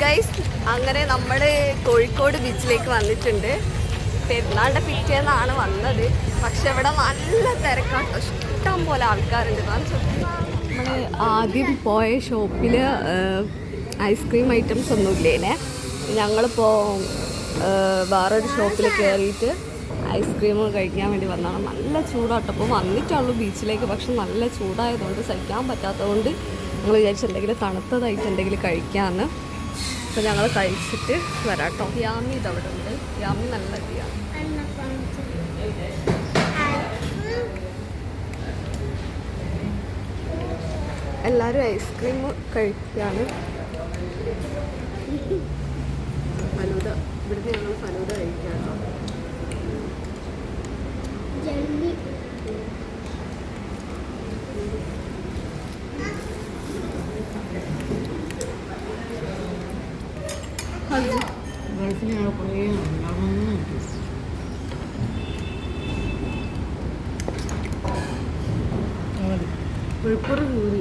Guys അങ്ങനെ നമ്മൾ കോഴിക്കോട് ബീച്ചിലേക്ക് വന്നിട്ടുണ്ട്. പെരുന്നാളുടെ പിറ്റേന്നാണ് വന്നത്. പക്ഷെ ഇവിടെ നല്ല തിരക്കാട്ടോ. ഇഷ്ടം പോലെ ആൾക്കാരുണ്ട്. നമ്മൾ ആദ്യം പോയ ഷോപ്പിൽ ഐസ്ക്രീം ഐറ്റംസ് ഒന്നും ഇല്ലേനെ. ഞങ്ങളിപ്പോൾ വേറൊരു ഷോപ്പിൽ കയറിയിട്ട് ഐസ്ക്രീം കഴിക്കാൻ വേണ്ടി വന്നതാണ്. നല്ല ചൂടാട്ടപ്പോൾ വന്നിട്ടുള്ളൂ ബീച്ചിലേക്ക്. പക്ഷെ നല്ല ചൂടായതുകൊണ്ട് സഹിക്കാൻ പറ്റാത്തതുകൊണ്ട് ഞങ്ങൾ വിചാരിച്ചു എന്തെങ്കിലും തണുത്തതായിട്ട് എന്തെങ്കിലും കഴിക്കാമെന്ന് അപ്പോൾ ഞങ്ങൾ കഴിച്ചിട്ട് വരാം കേട്ടോ യാമി ഇതവിടെ ഉണ്ട്. യാമി നല്ല എല്ലാവരും ഐസ്ക്രീം കഴിക്കുകയാണ് ഫലൂദ ഇവിടുന്ന് ഞങ്ങൾ ഫലൂദ കഴിക്കുകയാണ് ഞങ്ങൾ കുറേ നടന്നു പുൽപ്പുറം കൂടി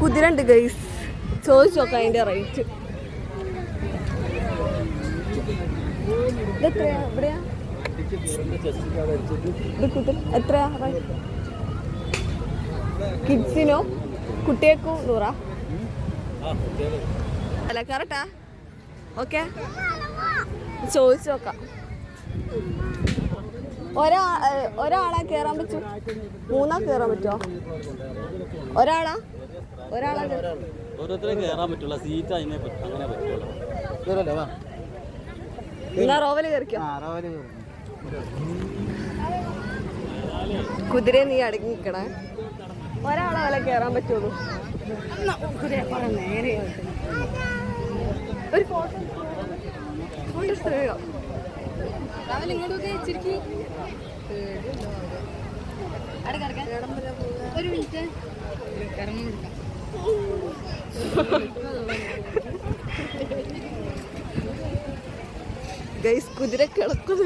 കുതിരണ്ട് ഗൈസ് ചോദിച്ചു നോക്കാം അതിന്റെ റേറ്റ് ഇതെത്രയാ? എവിടെയാ? ഇത് കുതിര എത്രയാ കിഡ്സിനോ? കുട്ടിയേക്കോ നൂറാ? അല്ല കറക്റ്റാ ഓക്കെ. ചോദിച്ചു നോക്കാം. ഒരാ ഒരാളാ കയറാൻ പറ്റൂ? മൂന്നാ കയറാൻ പറ്റുമോ ഒരാളാ? ഒരാളാ ഓരോരുത്തരെ കയറാൻ പറ്റുള്ള. സീറ്റ് അതിനെ പറ്റും അങ്ങനെ പറ്റുള്ളൂ. കുതിര നീ അടങ്ങി നിക്കണ. ഒരാളെ കേറാൻ കയറാൻ പറ്റുള്ളൂ ഒരു ഫോട്ടോ. ഒരു മിനിറ്റ്. ഗൈസ് കുതിര കിളക്കുന്ന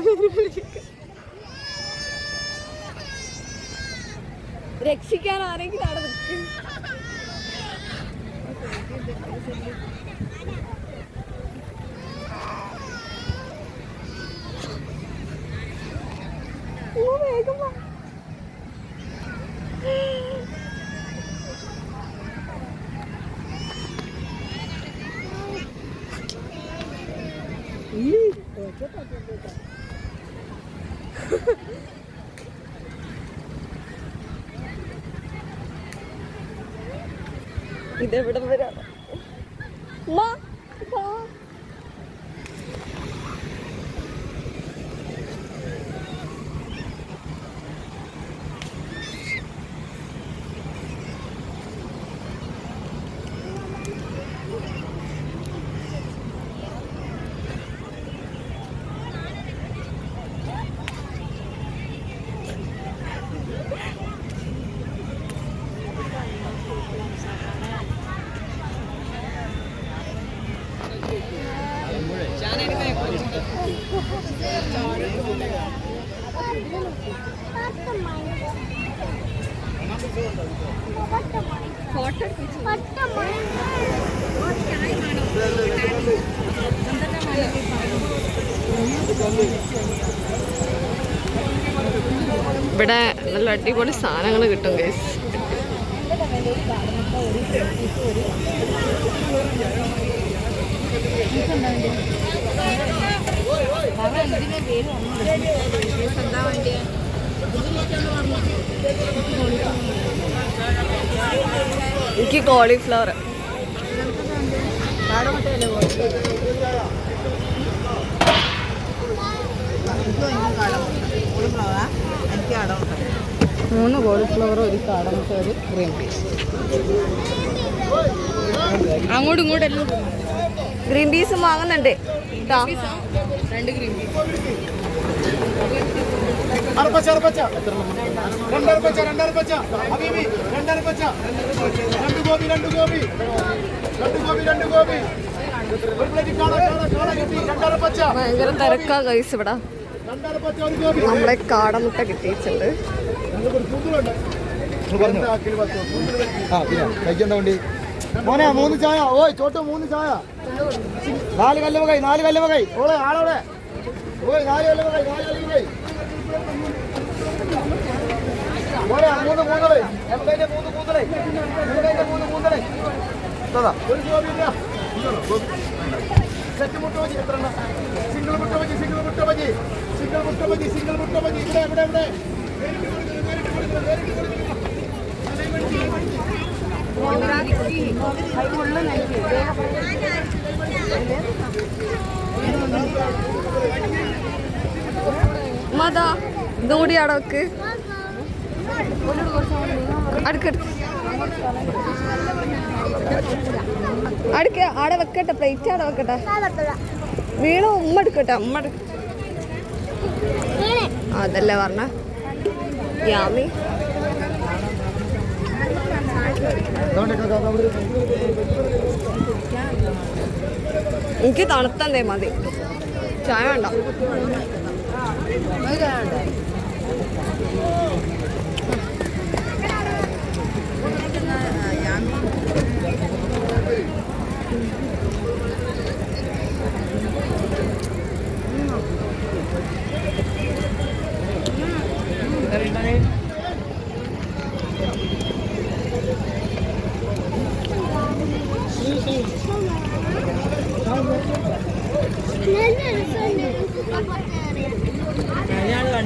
രക്ഷിക്കാൻ ആരെങ്കിലും അവിടെ നിൽക്കും ഇതെവിടെ വരാ ഉമ്മ, വാ. ഫോട്ടോ ഇവിടെ നല്ല അടിപൊളി സാധനങ്ങൾ കിട്ടും ഗൈസ് എനിക്ക് കോളിഫ്ലവർ മൂന്ന് കോളിഫ്ലവർ ഒരു കാടമുട്ട ഒരു ഗ്രീൻ പീസ് അങ്ങോട്ടും ഇങ്ങോട്ടും ഗ്രീൻ പീസും വാങ്ങുന്നുണ്ട്. രണ്ട് ഗ്രീൻ പീസ് അറുപച്ച അറുപച്ച. രണ്ടറുപച്ച രണ്ടറുപച്ച. അബീബി രണ്ടറുപച്ച. രണ്ട് ഗോപി രണ്ട് ഗോപി. രണ്ട് ഗോപി രണ്ട് ഗോപി. ഭയങ്കര തിരക്കാ കൈസ് ഇവിടെ. നമ്മളെ കാടമുട്ട കിട്ടിയിട്ടുണ്ട്. മോനെ മൂന്ന് ചായ. ഓയ് ചോട്ട് മൂന്ന് ചായ. നാല് കല്ലുവ കൈ നാല് കല്ലുവ കൈ ഓളെ ആളോടെ ഓയ് നാല് കല്ലുവ കൈ നാല് കല്ലുവ കൈ മോനെ മൂന്ന് മൂന്നളെ. എൺപതിന്റെ മൂന്ന് മൂന്നളെ എൺപതിന്റെ മൂന്ന് മൂന്നളെ ഒരു ജോലിയില്ല സെറ്റ് മുട്ട ബജി എത്ര സിംഗിൾ മുട്ട ബജി സിംഗിൾ മുട്ട ബജി സിംഗിൾ മുട്ട ബജി സിംഗിൾ മുട്ട ബജി ഇവിടെ ഇവിടെ ഇവിടെ. മതാ ഇതും കൂടി അവിടെ വെക്ക് അടുക്കടുക്ക് അടുക്ക. ആടെ വെക്കട്ടെ പ്ലേറ്റ് ആടെ വെക്കട്ടെ. വീണു ഉമ്മ എടുക്കട്ടെ ഉമ്മ അതല്ലേ പറഞ്ഞ. യാമി. എനിക്ക് തണുത്തന്തേ മതി. ചായ വേണ്ട.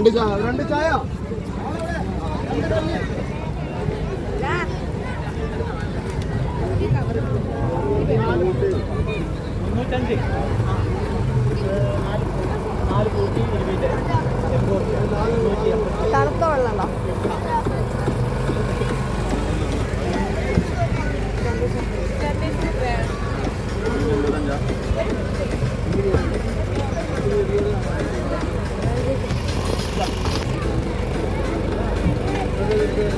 രണ്ട് ചായ രണ്ട് ചായ. തണുത്ത വെള്ളം ഉണ്ടോ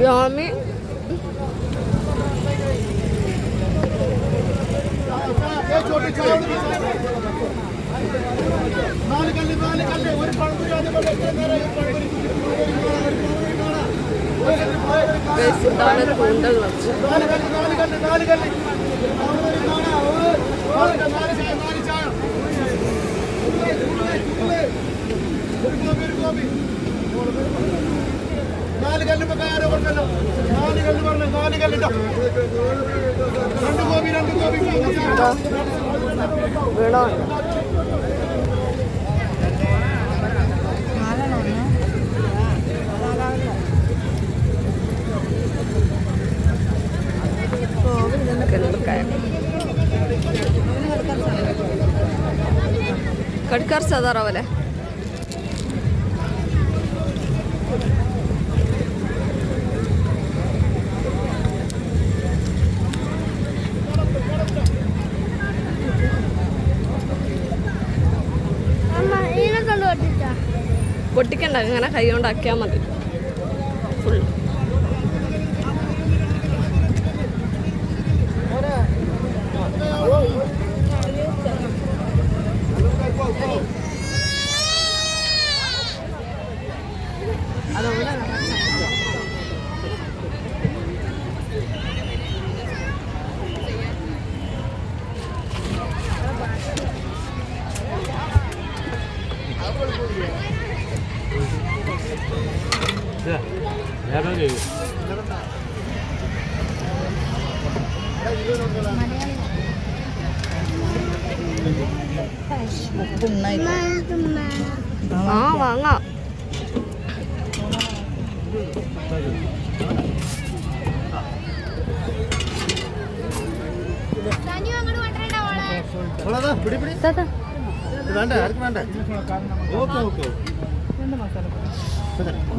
യാമി ഏ ചോട്ടി ചായ നാല് കല്ല് നാല് കല്ല് ഒരു പഴംപൊരി അതേപോലെ എത്ര നേരം ഈ പഴംപൊരി ഗൈസ്, ഇതാണ് കൂന്തൽ ലക്ഷ്യം നാല് കല്ല് നാല് കല്ല് നാല് കല്ല് പഴംപൊരി കാണാ, ഒരു നാല് കല്ല്, നാല് ചായ നാല് ചായ ഒരു ഗോപി ഒരു ഗോപി നാല് കല്ല് ഇപ്പൊ ആരോ പറഞ്ഞല്ലോ നാല് കല്ല് പറഞ്ഞു നാല് കല്ലിട്ടോ രണ്ട് രണ്ട് ഗോപി. മൂന്ന് ಕಟ್ ಖರ್ಚು ಅದಾರ ಅವಲೆ പൊട്ടിക്കണ്ട അങ്ങനെ കൈ കൊണ്ടാക്കിയാൽ മതി. ഫുൾ ആ വാങ്ങാം. വേണ്ട ആർക്കും വേണ്ട. Okay okay Thank.